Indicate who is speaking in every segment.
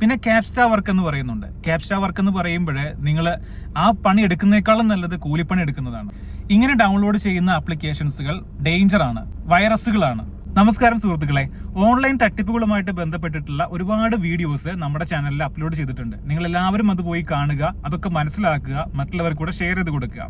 Speaker 1: പിന്നെ ക്യാപ്സ്റ്റാ വർക്ക് എന്ന് പറയുന്നുണ്ട്. ക്യാപ്സ്റ്റാ വർക്ക് എന്ന് പറയുമ്പോൾ നിങ്ങൾ ആ പണി എടുക്കുന്നേക്കാളും നല്ലത് കൂലിപ്പണി എടുക്കുന്നതാണ്. ഇങ്ങനെ ഡൗൺലോഡ് ചെയ്യുന്ന ആപ്ലിക്കേഷൻസുകൾ ഡേഞ്ചർ ആണ് വൈറസുകളാണ് നമസ്കാരം സുഹൃത്തുക്കളെ. ഓൺലൈൻ തട്ടിപ്പുകളുമായിട്ട് ബന്ധപ്പെട്ടിട്ടുള്ള ഒരുപാട് വീഡിയോസ് നമ്മുടെ ചാനലിൽ അപ്ലോഡ് ചെയ്തിട്ടുണ്ട്. നിങ്ങൾ എല്ലാവരും അത് പോയി കാണുക അതൊക്കെ മനസ്സിലാക്കുക മറ്റുള്ളവർക്ക് കൂടെ ഷെയർ ചെയ്ത് കൊടുക്കുക.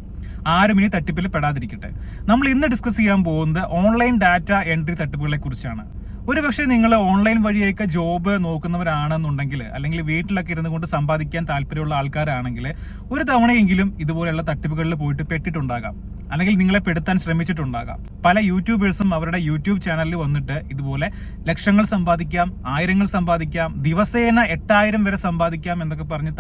Speaker 1: ആരും ഇനി തട്ടിപ്പിൽ പെടാതിരിക്കട്ടെ. നമ്മൾ ഇന്ന് ഡിസ്കസ് ചെയ്യാൻ പോകുന്നത് ഓൺലൈൻ ഡാറ്റ എൻട്രി തട്ടിപ്പുകളെ കുറിച്ചാണ്. ഒരുപക്ഷെ നിങ്ങൾ ഓൺലൈൻ വഴിയൊക്കെ ജോബ് നോക്കുന്നവരാണെന്നുണ്ടെങ്കിൽ അല്ലെങ്കിൽ വീട്ടിലൊക്കെ ഇരുന്ന് കൊണ്ട് സമ്പാദിക്കാൻ താല്പര്യമുള്ള ആൾക്കാരാണെങ്കിൽ ഒരു തവണയെങ്കിലും ഇതുപോലെയുള്ള തട്ടിപ്പുകളിൽ പോയിട്ട് പെട്ടിട്ടുണ്ടാകാം. അല്ലെങ്കിൽ നിങ്ങളെ പെടുത്താൻ ശ്രമിച്ചിട്ടുണ്ടാകാം. പല യൂട്യൂബേഴ്സും അവരുടെ യൂട്യൂബ് ചാനലിൽ വന്നിട്ട് ഇതുപോലെ ലക്ഷങ്ങൾ സമ്പാദിക്കാം ആയിരങ്ങൾ സമ്പാദിക്കാം ദിവസേന എട്ടായിരം വരെ സമ്പാദിക്കാം എന്നൊക്കെ പറഞ്ഞ്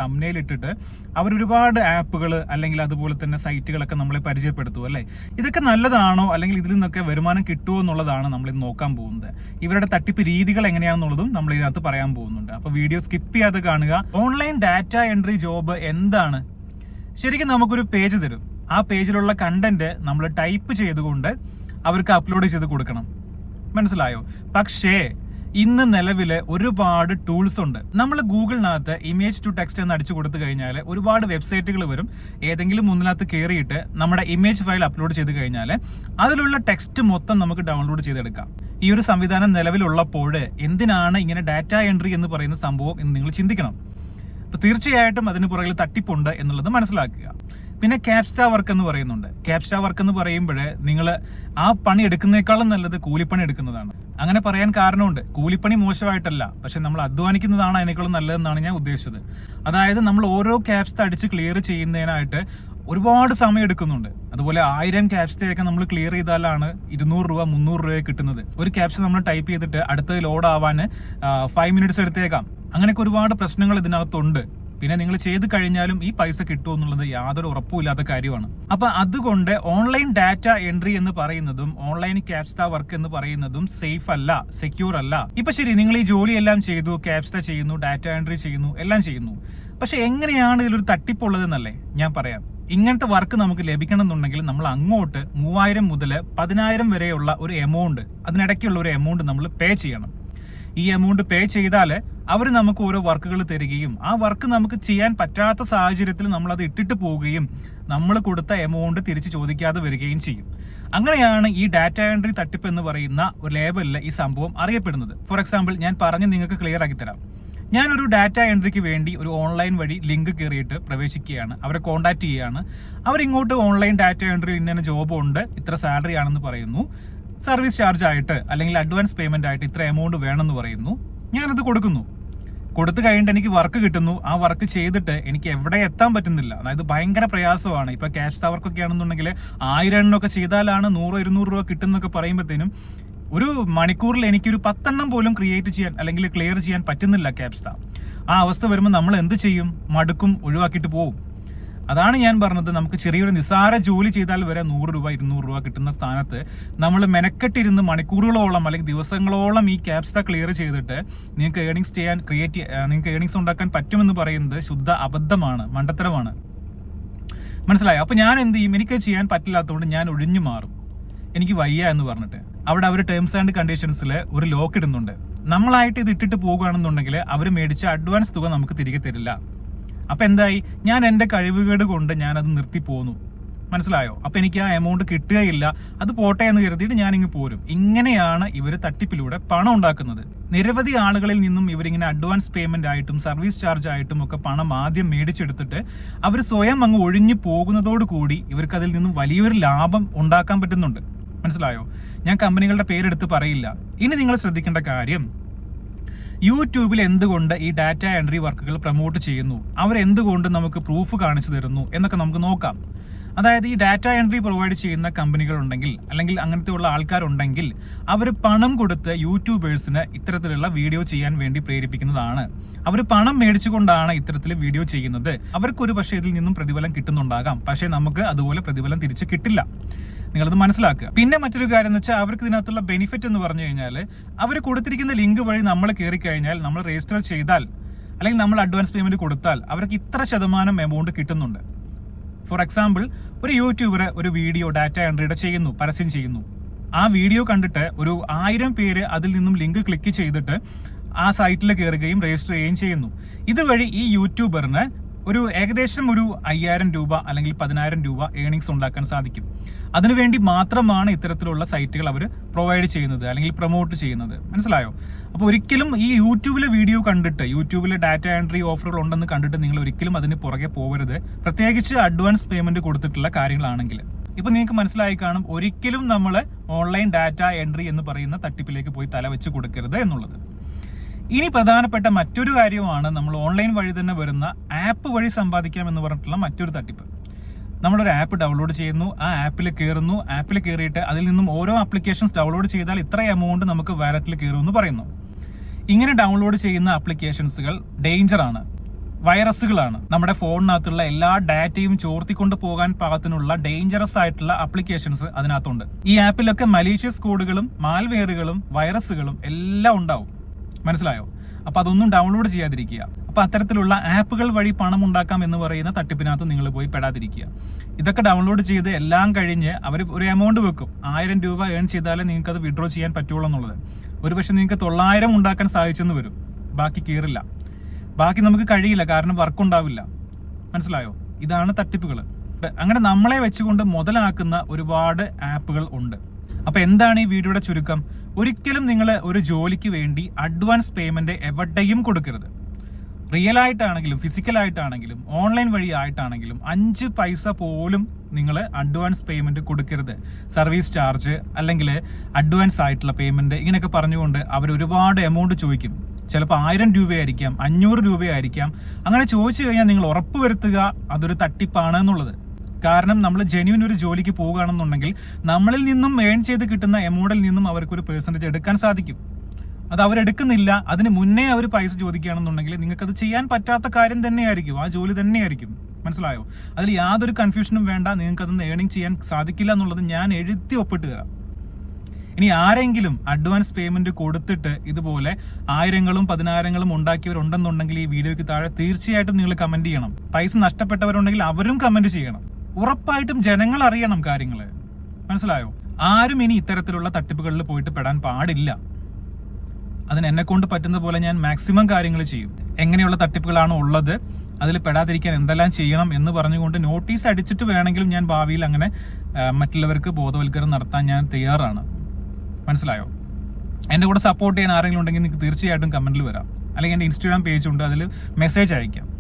Speaker 1: അവർ ഒരുപാട് ആപ്പുകൾ അല്ലെങ്കിൽ അതുപോലെ തന്നെ സൈറ്റുകളൊക്കെ നമ്മളെ പരിചയപ്പെടുത്തും അല്ലേ? ഇതൊക്കെ നല്ലതാണോ? അല്ലെങ്കിൽ ഇതിൽ നിന്നൊക്കെ വരുമാനം കിട്ടുമോ എന്നുള്ളതാണ് നമ്മൾ ഇത് നോക്കാൻ പോകുന്നത്. ഇവരുടെ തട്ടിപ്പ് രീതികൾ എങ്ങനെയാണെന്നുള്ളതും നമ്മൾ ഇതിനകത്ത് പറയാൻ പോകുന്നുണ്ട്. അപ്പോൾ വീഡിയോ സ്കിപ്പ് ചെയ്യാതെ കാണുക. ഓൺലൈൻ ഡാറ്റ എൻട്രി ജോബ് എന്താണ്? ശരിക്കും നമുക്കൊരു പേജ് തരും. ആ പേജിലുള്ള കണ്ടന്റ് നമ്മൾ ടൈപ്പ് ചെയ്തുകൊണ്ട് അവർക്ക് അപ്ലോഡ് ചെയ്ത് കൊടുക്കണം. മനസ്സിലായോ? പക്ഷേ ഇന്ന് നിലവിൽ ഒരുപാട് ടൂൾസ് ഉണ്ട്. നമ്മൾ ഗൂഗിളിനകത്ത് ഇമേജ് ടു ടെക്സ്റ്റ് എന്ന് അടിച്ചു കൊടുത്തു കഴിഞ്ഞാൽ ഒരുപാട് വെബ്സൈറ്റുകൾ വരും. ഏതെങ്കിലും ഒന്നിനകത്ത് കയറിയിട്ട് നമ്മുടെ ഇമേജ് ഫയൽ അപ്ലോഡ് ചെയ്ത് കഴിഞ്ഞാൽ അതിലുള്ള ടെക്സ്റ്റ് മൊത്തം നമുക്ക് ഡൗൺലോഡ് ചെയ്തെടുക്കാം. ഈ ഒരു സംവിധാനം നിലവിലുള്ളപ്പോൾ എന്തിനാണ് ഇങ്ങനെ ഡാറ്റ എൻട്രി എന്ന് പറയുന്ന സംഭവം എന്ന് നിങ്ങൾ ചിന്തിക്കണം. അപ്പോൾ തീർച്ചയായിട്ടും അതിന് പുറകിൽ തട്ടിപ്പുണ്ട് എന്നുള്ളത് മനസ്സിലാക്കുക. പിന്നെ ക്യാപ്സ്റ്റാ വർക്ക് എന്ന് പറയുന്നുണ്ട്. ക്യാപ്സ്റ്റാ വർക്ക് എന്ന് പറയുമ്പോൾ നിങ്ങൾ ആ പണി എടുക്കുന്നേക്കാളും നല്ലത് കൂലിപ്പണി എടുക്കുന്നതാണ്. അങ്ങനെ പറയാൻ കാരണമുണ്ട്. കൂലിപ്പണി മോശമായിട്ടല്ല. പക്ഷെ നമ്മൾ അധ്വാനിക്കുന്നതാണ് അതിനേക്കാളും നല്ലതെന്നാണ് ഞാൻ ഉദ്ദേശിച്ചത്. അതായത് നമ്മൾ ഓരോ ക്യാപ്സ്റ്റ അടിച്ച് ക്ലിയർ ചെയ്യുന്നതിനായിട്ട് ഒരുപാട് സമയം എടുക്കുന്നുണ്ട്. അതുപോലെ ആയിരം ക്യാപ്സ്റ്റയൊക്കെ നമ്മൾ ക്ലിയർ ചെയ്താലാണ് ഇരുന്നൂറ് രൂപ മുന്നൂറ് രൂപ കിട്ടുന്നത്. ഒരു ക്യാപ്സ് നമ്മൾ ടൈപ്പ് ചെയ്തിട്ട് അടുത്തത് ലോഡ് ആവാൻ ഫൈവ് മിനിറ്റ്സ് എടുത്തേക്കാം. അങ്ങനെയൊക്കെ ഒരുപാട് പ്രശ്നങ്ങൾ ഇതിനകത്തുണ്ട്. പിന്നെ നിങ്ങൾ ചെയ്ത് കഴിഞ്ഞാലും ഈ പൈസ കിട്ടുമോ എന്നുള്ളത് യാതൊരു ഉറപ്പുമില്ലാത്ത കാര്യമാണ്. അപ്പൊ അതുകൊണ്ട് ഓൺലൈൻ ഡാറ്റ എൻട്രി എന്ന് പറയുന്നതും ഓൺലൈൻ ക്യാപ്സ്ത വർക്ക് എന്ന് പറയുന്നതും സേഫ് അല്ല സെക്യൂർ അല്ല. ഇപ്പൊ ശരി നിങ്ങൾ ഈ ജോലി എല്ലാം ചെയ്തു ക്യാപ്സ്ത ചെയ്യുന്നു ഡാറ്റ എൻട്രി ചെയ്യുന്നു എല്ലാം ചെയ്യുന്നു. പക്ഷെ എങ്ങനെയാണ് ഇതിലൊരു തട്ടിപ്പുള്ളതെന്നല്ലേ ഞാൻ പറയാം. ഇങ്ങനത്തെ വർക്ക് നമുക്ക് ലഭിക്കണം എന്നുണ്ടെങ്കിൽ നമ്മൾ അങ്ങോട്ട് മൂവായിരം മുതൽ പതിനായിരം വരെയുള്ള ഒരു എമൗണ്ട് അതിനിടയ്ക്കുള്ള ഒരു എമൗണ്ട് നമ്മൾ പേ ചെയ്യണം. ഈ എമൗണ്ട് പേ ചെയ്താൽ അവർ നമുക്ക് ഓരോ വർക്കുകൾ തരികയും ആ വർക്ക് നമുക്ക് ചെയ്യാൻ പറ്റാത്ത സാഹചര്യത്തിൽ നമ്മൾ അത് ഇട്ടിട്ട് പോവുകയും നമ്മൾ കൊടുത്ത എമൗണ്ട് തിരിച്ചു ചോദിക്കാതെ വരികയും ചെയ്യും. അങ്ങനെയാണ് ഈ ഡാറ്റ എൻട്രി തട്ടിപ്പ് എന്ന് പറയുന്ന ഒരു ലേബലിൽ ഈ സംഭവം അറിയപ്പെടുന്നത്. ഫോർ എക്സാമ്പിൾ ഞാൻ പറഞ്ഞ് നിങ്ങൾക്ക് ക്ലിയർ ആക്കി തരാം. ഞാനൊരു ഡാറ്റ എൻട്രിക്ക് വേണ്ടി ഒരു ഓൺലൈൻ വഴി ലിങ്ക് കയറിയിട്ട് പ്രവേശിക്കുകയാണ്. അവരെ കോൺടാക്ട് ചെയ്യുകയാണ് അവരിങ്ങോട്ട് ഓൺലൈൻ ഡാറ്റ എൻട്രി ഇന്ന ജോബ് ഉണ്ട്. ഇത്ര സാലറി ആണെന്ന് പറയുന്നു. സർവീസ് ചാർജ് ആയിട്ട് അല്ലെങ്കിൽ അഡ്വാൻസ് പേയ്മെന്റ് ആയിട്ട് ഇത്ര എമൗണ്ട് വേണമെന്ന് പറയുന്നു. ഞാനത് കൊടുക്കുന്നു. കൊടുത്തു കഴിഞ്ഞിട്ട് എനിക്ക് വർക്ക് കിട്ടുന്നു. ആ വർക്ക് ചെയ്തിട്ട് എനിക്ക് എവിടെ എത്താൻ പറ്റുന്നില്ല. അതായത് ഭയങ്കര പ്രയാസമാണ്. ഇപ്പൊ ക്യാഷ് വർക്കൊക്കെ ആണെന്നുണ്ടെങ്കിൽ ആയിരം എണ്ണമൊക്കെ ചെയ്താലാണ് നൂറോ ഇരുന്നൂറ് രൂപ കിട്ടുന്നൊക്കെ പറയുമ്പോഴത്തേനും ഒരു മണിക്കൂറിൽ എനിക്കൊരു പത്തെണ്ണം പോലും ക്രിയേറ്റ് ചെയ്യാൻ അല്ലെങ്കിൽ ക്ലിയർ ചെയ്യാൻ പറ്റുന്നില്ല ക്യാപ്സ്ത ആ അവസ്ഥ വരുമ്പോൾ നമ്മൾ എന്ത് ചെയ്യും? മടുക്കും ഒഴിവാക്കിയിട്ട് പോവും. അതാണ് ഞാൻ പറഞ്ഞത്. നമുക്ക് ചെറിയൊരു നിസ്സാര ജോലി ചെയ്താൽ വരെ നൂറ് രൂപ ഇരുന്നൂറ് രൂപ കിട്ടുന്ന സ്ഥാനത്ത് നമ്മൾ മെനക്കെട്ടിരുന്ന് മണിക്കൂറുകളോളം അല്ലെങ്കിൽ ദിവസങ്ങളോളം ഈ ക്യാപ്സ ക്ലിയർ ചെയ്തിട്ട് നിങ്ങൾക്ക് ഏണിങ്സ് ചെയ്യാൻ ക്രിയേറ്റ് നിങ്ങൾക്ക് ഏണിങ്സ് ഉണ്ടാക്കാൻ പറ്റുമെന്ന് പറയുന്നത് ശുദ്ധ അബദ്ധമാണ് മണ്ടത്തരമാണ്. മനസ്സിലായോ? അപ്പോൾ ഞാൻ എന്ത് ചെയ്യും? എനിക്ക് ചെയ്യാൻ പറ്റില്ലാത്തതുകൊണ്ട് ഞാൻ ഒഴിഞ്ഞു മാറും. എനിക്ക് വയ്യ എന്ന് പറഞ്ഞിട്ട്. അവിടെ അവർ ടേംസ് ആൻഡ് കണ്ടീഷൻസിൽ ഒരു ലോക്ക് ഇടുന്നുണ്ട്. നമ്മളായിട്ട് ഇത് ഇട്ടിട്ട് പോകുകയാണെന്നുണ്ടെങ്കിൽ അവർ മേടിച്ച അഡ്വാൻസ് തുക നമുക്ക് തിരികെ തരില്ല. അപ്പൊ എന്തായി? ഞാൻ എന്റെ കഴിവുകേട് കൊണ്ട് ഞാൻ അത് നിർത്തി പോന്നു. മനസ്സിലായോ? അപ്പൊ എനിക്ക് ആ എമൗണ്ട് കിട്ടുകയില്ല. അത് പോട്ടെ എന്ന് കരുതിയിട്ട് ഞാൻ ഇങ്ങ് പോരും. ഇങ്ങനെയാണ് ഇവർ തട്ടിപ്പിലൂടെ പണം ഉണ്ടാക്കുന്നത്. നിരവധി ആളുകളിൽ നിന്നും ഇവരിങ്ങനെ അഡ്വാൻസ് പേയ്മെന്റ് ആയിട്ടും സർവീസ് ചാർജ് ആയിട്ടും ഒക്കെ പണം ആദ്യം മേടിച്ചെടുത്തിട്ട് അവർ സ്വയം അങ്ങ് ഒഴിഞ്ഞു പോകുന്നതോട് കൂടി ഇവർക്ക് അതിൽ നിന്നും വലിയൊരു ലാഭം ഉണ്ടാക്കാൻ പറ്റുന്നുണ്ട്. മനസ്സിലായോ? ഞാൻ കമ്പനികളുടെ പേരെടുത്ത് പറയില്ല. ഇനി നിങ്ങൾ ശ്രദ്ധിക്കേണ്ട കാര്യം യൂട്യൂബിൽ എന്തുകൊണ്ട് ഈ ഡാറ്റ എൻട്രി വർക്കുകൾ പ്രൊമോട്ട് ചെയ്യുന്നു? അവർ എന്തുകൊണ്ട് നമുക്ക് പ്രൂഫ് കാണിച്ചു തരുന്നു എന്നൊക്കെ നമുക്ക് നോക്കാം. അതായത് ഈ ഡാറ്റ എൻട്രി പ്രൊവൈഡ് ചെയ്യുന്ന കമ്പനികൾ ഉണ്ടെങ്കിൽ അല്ലെങ്കിൽ അങ്ങനത്തെ ഉള്ള ആൾക്കാരുണ്ടെങ്കിൽ അവർ പണം കൊടുത്ത് യൂട്യൂബേഴ്സിന് ഇത്തരത്തിലുള്ള വീഡിയോ ചെയ്യാൻ വേണ്ടി പ്രേരിപ്പിക്കുന്നതാണ്. അവർ പണം മേടിച്ചുകൊണ്ടാണ് ഇത്തരത്തിൽ വീഡിയോ ചെയ്യുന്നത്. അവർക്കൊരു പക്ഷേ ഇതിൽ നിന്നും പ്രതിഫലം കിട്ടുന്നുണ്ടാകാം. പക്ഷേ നമുക്ക് അതുപോലെ പ്രതിഫലം തിരിച്ച് കിട്ടില്ല. നിങ്ങളത് മനസ്സിലാക്കുക. പിന്നെ മറ്റൊരു കാര്യം എന്ന് വെച്ചാൽ അവർക്ക് ഇതിനകത്തുള്ള ബെനിഫിറ്റ് എന്ന് പറഞ്ഞു കഴിഞ്ഞാൽ അവർ കൊടുത്തിരിക്കുന്ന ലിങ്ക് വഴി നമ്മൾ കയറി കഴിഞ്ഞാൽ നമ്മൾ രജിസ്റ്റർ ചെയ്താൽ അല്ലെങ്കിൽ നമ്മൾ അഡ്വാൻസ് പേയ്മെന്റ് കൊടുത്താൽ അവർക്ക് ഇത്ര ശതമാനം എമൗണ്ട് കിട്ടുന്നുണ്ട്. ഫോർ എക്സാമ്പിൾ ഒരു യൂട്യൂബർ ഒരു വീഡിയോ ഡാറ്റ എൻട്രിയുടെ ചെയ്യുന്നു പരസ്യം ചെയ്യുന്നു. ആ വീഡിയോ കണ്ടിട്ട് ഒരു ആയിരം പേര് അതിൽ നിന്നും ലിങ്ക് ക്ലിക്ക് ചെയ്തിട്ട് ആ സൈറ്റിൽ കയറുകയും രജിസ്റ്റർ ചെയ്യുകയും ചെയ്യുന്നു. ഇതുവഴി ഈ യൂട്യൂബറിന് ഒരു ഏകദേശം ഒരു അയ്യായിരം രൂപ അല്ലെങ്കിൽ പതിനായിരം രൂപ ഏണിങ്സ് ഉണ്ടാക്കാൻ സാധിക്കും. അതിനുവേണ്ടി മാത്രമാണ് ഇത്തരത്തിലുള്ള സൈറ്റുകൾ അവർ പ്രൊവൈഡ് ചെയ്യുന്നത് അല്ലെങ്കിൽ പ്രൊമോട്ട് ചെയ്യുന്നത്. മനസ്സിലായോ? അപ്പോൾ ഒരിക്കലും ഈ യൂട്യൂബിലെ വീഡിയോ കണ്ടിട്ട് യൂട്യൂബിലെ ഡാറ്റ എൻട്രി ഓഫറുകൾ ഉണ്ടെന്ന് കണ്ടിട്ട് നിങ്ങൾ ഒരിക്കലും അതിന് പുറകെ പോകരുത് പ്രത്യേകിച്ച് അഡ്വാൻസ് പേയ്മെന്റ് കൊടുത്തിട്ടുള്ള കാര്യങ്ങളാണെങ്കിൽ. ഇപ്പൊ നിങ്ങൾക്ക് മനസ്സിലായി കാണും ഒരിക്കലും നമ്മൾ ഓൺലൈൻ ഡാറ്റ എൻട്രി എന്ന് പറയുന്ന തട്ടിപ്പിലേക്ക് പോയി തല വെച്ച് കൊടുക്കരുത് എന്നുള്ളത്. ഇനി പ്രധാനപ്പെട്ട മറ്റൊരു കാര്യമാണ് നമ്മൾ ഓൺലൈൻ വഴി തന്നെ വരുന്ന ആപ്പ് വഴി സമ്പാദിക്കാം എന്ന് പറഞ്ഞിട്ടുള്ള മറ്റൊരു തട്ടിപ്പ്. നമ്മളൊരു ആപ്പ് ഡൗൺലോഡ് ചെയ്യുന്നു ആ ആപ്പിൽ കയറുന്നു ആപ്പിൽ കയറിയിട്ട് അതിൽ നിന്നും ഓരോ ആപ്ലിക്കേഷൻസ് ഡൗൺലോഡ് ചെയ്താൽ ഇത്ര എമൗണ്ട് നമുക്ക് വാലറ്റിൽ കയറുമെന്ന് പറയുന്നു. ഇങ്ങനെ ഡൗൺലോഡ് ചെയ്യുന്ന ആപ്ലിക്കേഷൻസുകൾ ഡേഞ്ചർ ആണ്. വൈറസുകളാണ് നമ്മുടെ ഫോണിനകത്തുള്ള എല്ലാ ഡാറ്റയും ചോർത്തിക്കൊണ്ട് പോകാൻ പാകത്തിനുള്ള ഡേഞ്ചറസ് ആയിട്ടുള്ള ആപ്ലിക്കേഷൻസ് അതിനകത്തുണ്ട്. ഈ ആപ്പിലൊക്കെ മലീഷ്യസ് കോഡുകളും മാൽവെയറുകളും വൈറസുകളും എല്ലാം ഉണ്ടാവും. മനസ്സിലായോ? അപ്പൊ അതൊന്നും ഡൗൺലോഡ് ചെയ്യാതിരിക്കുക. അപ്പൊ അത്തരത്തിലുള്ള ആപ്പുകൾ വഴി പണം ഉണ്ടാക്കാം എന്ന് പറയുന്ന തട്ടിപ്പിനകത്ത് നിങ്ങൾ പോയി പെടാതിരിക്കുക. ഇതൊക്കെ ഡൗൺലോഡ് ചെയ്ത് എല്ലാം കഴിഞ്ഞ് അവർ ഒരു എമൗണ്ട് വെക്കും. ആയിരം രൂപ ഏൺ ചെയ്താലേ നിങ്ങൾക്ക് അത് വിഡ്രോ ചെയ്യാൻ പറ്റുള്ളൂ എന്നുള്ളത്. ഒരുപക്ഷെ നിങ്ങൾക്ക് തൊള്ളായിരം ഉണ്ടാക്കാൻ സാധിച്ചെന്ന് വരും. ബാക്കി കീറില്ല. ബാക്കി നമുക്ക് കഴിയില്ല. കാരണം വർക്ക് ഉണ്ടാവില്ല. മനസ്സിലായോ? ഇതാണ് തട്ടിപ്പുകൾ. അങ്ങനെ നമ്മളെ വെച്ചുകൊണ്ട് മുതലാക്കുന്ന ഒരുപാട് ആപ്പുകൾ ഉണ്ട്. അപ്പൊ എന്താണ് ഈ വീഡിയോയുടെ ചുരുക്കം? ഒരിക്കലും നിങ്ങൾ ഒരു ജോലിക്ക് വേണ്ടി അഡ്വാൻസ് പേയ്മെന്റ് എവിടെയും കൊടുക്കരുത്. റിയൽ ആയിട്ടാണെങ്കിലും ഫിസിക്കൽ ആയിട്ടാണെങ്കിലും ഓൺലൈൻ വഴി ആയിട്ടാണെങ്കിലും അഞ്ച് പൈസ പോലും നിങ്ങൾ അഡ്വാൻസ് പേയ്മെന്റ് കൊടുക്കരുത്. സർവീസ് ചാർജ് അല്ലെങ്കിൽ അഡ്വാൻസ് ആയിട്ടുള്ള പേയ്മെന്റ് ഇങ്ങനെയൊക്കെ പറഞ്ഞുകൊണ്ട് അവർ ഒരുപാട് എമൗണ്ട് ചോദിക്കും. ചിലപ്പോൾ ആയിരം രൂപയായിരിക്കാം അഞ്ഞൂറ് രൂപയായിരിക്കാം. അങ്ങനെ ചോദിച്ചു കഴിഞ്ഞാൽ നിങ്ങൾ ഉറപ്പ് ഉറപ്പുവരുത്തുക അതൊരു തട്ടിപ്പാണ് എന്നുള്ളത്. കാരണം നമ്മൾ ജെന്യൂൻ ഒരു ജോലിക്ക് പോവുകയാണെന്നുണ്ടെങ്കിൽ നമ്മളിൽ നിന്നും ഏൺ ചെയ്ത് കിട്ടുന്ന എമൗണ്ടിൽ നിന്നും അവർക്ക് ഒരു പെർസെന്റേജ് എടുക്കാൻ സാധിക്കും. അത് അവരെടുക്കുന്നില്ല അതിന് മുന്നേ അവർ പൈസ ചോദിക്കുകയാണെന്നുണ്ടെങ്കിൽ നിങ്ങൾക്കത് ചെയ്യാൻ പറ്റാത്ത കാര്യം തന്നെയായിരിക്കും ആ ജോലി തന്നെയായിരിക്കും. മനസ്സിലായോ? അതിൽ യാതൊരു കൺഫ്യൂഷനും വേണ്ട നിങ്ങൾക്ക് അതൊന്ന് ഏണിംഗ് ചെയ്യാൻ സാധിക്കില്ല എന്നുള്ളത് ഞാൻ എഴുതി തരാം ഇനി ആരെങ്കിലും അഡ്വാൻസ് പേയ്മെന്റ് കൊടുത്തിട്ട് ഇതുപോലെ ആയിരങ്ങളും പതിനായിരങ്ങളും ഉണ്ടാക്കിയവരുണ്ടെന്നുണ്ടെങ്കിൽ ഈ വീഡിയോയ്ക്ക് താഴെ തീർച്ചയായിട്ടും നിങ്ങൾ കമന്റ് ചെയ്യണം. പൈസ നഷ്ടപ്പെട്ടവരുണ്ടെങ്കിൽ അവരും കമന്റ് ചെയ്യണം. ഉറപ്പായിട്ടും ജനങ്ങൾ അറിയണം കാര്യങ്ങൾ മനസ്സിലായോ? ആരും ഇനി ഇത്തരത്തിലുള്ള തട്ടിപ്പുകളിൽ പോയിട്ട് പെടാൻ പാടില്ല. അതിന് എന്നെ കൊണ്ട് പറ്റുന്ന പോലെ ഞാൻ മാക്സിമം കാര്യങ്ങൾ ചെയ്യും. എങ്ങനെയുള്ള തട്ടിപ്പുകളാണ് ഉള്ളത് അതിൽ പെടാതിരിക്കാൻ എന്തെല്ലാം ചെയ്യണം എന്ന് പറഞ്ഞുകൊണ്ട് നോട്ടീസ് അടിച്ചിട്ട് വേണമെങ്കിലും ഞാൻ ഭാവിയിൽ അങ്ങനെ മറ്റുള്ളവർക്ക് ബോധവൽക്കരണം നടത്താൻ ഞാൻ തയ്യാറാണ്. മനസ്സിലായോ? എന്റെ കൂടെ സപ്പോർട്ട് ചെയ്യാൻ ആരെങ്കിലും ഉണ്ടെങ്കിൽ നിങ്ങൾക്ക് തീർച്ചയായിട്ടും കമന്റിൽ വരാം. അല്ലെങ്കിൽ എന്റെ ഇൻസ്റ്റാഗ്രാം പേജ് ഉണ്ട് അതിൽ മെസ്സേജ് അയക്കാം.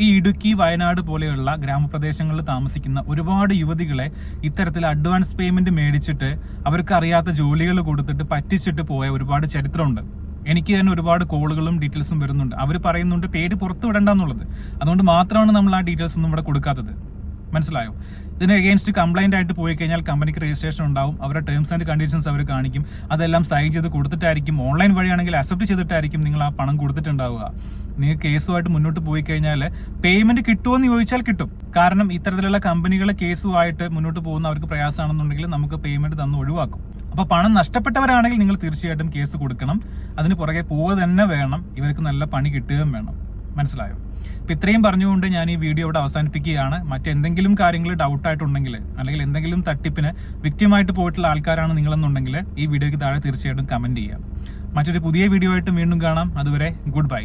Speaker 1: ഈ ഇടുക്കി വയനാട് പോലെയുള്ള ഗ്രാമപ്രദേശങ്ങളിൽ താമസിക്കുന്ന ഒരുപാട് യുവതികളെ ഇത്തരത്തിൽ അഡ്വാൻസ് പേയ്മെന്റ് മേടിച്ചിട്ട് അവർക്ക് അറിയാത്ത ജോലികൾ കൊടുത്തിട്ട് പറ്റിച്ചിട്ട് പോയ ഒരുപാട് ചരിത്രമുണ്ട്. എനിക്ക് തന്നെ ഒരുപാട് കോളുകളും ഡീറ്റെയിൽസും വരുന്നുണ്ട്. അവർ പറയുന്നുണ്ട് പേര് പുറത്തു വിടണ്ടെന്നുള്ളത് അതുകൊണ്ട് മാത്രമാണ് നമ്മൾ ആ ഡീറ്റെയിൽസ് ഒന്നും ഇവിടെ കൊടുക്കാത്തത്. മനസ്സിലായോ? ഇതിന് എഗെയിൻസ്റ്റ് കംപ്ലൈന്റ് ആയിട്ട് പോയി കഴിഞ്ഞാൽ കമ്പനിക്ക് രജിസ്ട്രേഷൻ ഉണ്ടാവും. അവരുടെ ടേംസ് ആൻഡ് കണ്ടീഷൻസ് അവർ കാണിക്കും. അതെല്ലാം സൈൻ ചെയ്ത് കൊടുത്തിട്ടായിരിക്കും. ഓൺലൈൻ വഴിയാണെങ്കിൽ അക്സെപ്റ്റ് ചെയ്തിട്ടായിരിക്കും നിങ്ങൾ ആ പണം കൊടുത്തിട്ടുണ്ടാവുക. നിങ്ങൾ കേസുമായിട്ട് മുന്നോട്ട് പോയി കഴിഞ്ഞാൽ പേയ്മെന്റ് കിട്ടുമോ എന്ന് ചോദിച്ചാൽ കിട്ടും. കാരണം ഇത്തരത്തിലുള്ള കമ്പനികൾ കേസുമായിട്ട് മുന്നോട്ട് പോകുന്ന അവർക്ക് പ്രയാസമാണെന്നുണ്ടെങ്കിൽ നമുക്ക് പേയ്മെന്റ് തന്ന് ഒഴിവാക്കും. അപ്പൊ പണം നഷ്ടപ്പെട്ടവരാണെങ്കിൽ നിങ്ങൾ തീർച്ചയായിട്ടും കേസ് കൊടുക്കണം. അതിന് പുറകെ പോവുക തന്നെ വേണം. ഇവർക്ക് നല്ല പണി കിട്ടുകയും വേണം. മനസ്സിലായോ? അപ്പൊ ഇത്രയും പറഞ്ഞുകൊണ്ട് ഞാൻ ഈ വീഡിയോ ഇവിടെ അവസാനിപ്പിക്കുകയാണ്. മറ്റെന്തെങ്കിലും കാര്യങ്ങൾ ഡൗട്ട് ആയിട്ടുണ്ടെങ്കിൽ അല്ലെങ്കിൽ എന്തെങ്കിലും തട്ടിപ്പിന് വിക്റ്റിമായിട്ട് പോയിട്ടുള്ള ആൾക്കാരാണ് നിങ്ങളെന്നുണ്ടെങ്കിൽ ഈ വീഡിയോയ്ക്ക് താഴെ തീർച്ചയായിട്ടും കമന്റ് ചെയ്യാം. മറ്റൊരു പുതിയ വീഡിയോ ആയിട്ട് വീണ്ടും കാണാം. അതുവരെ ഗുഡ് ബൈ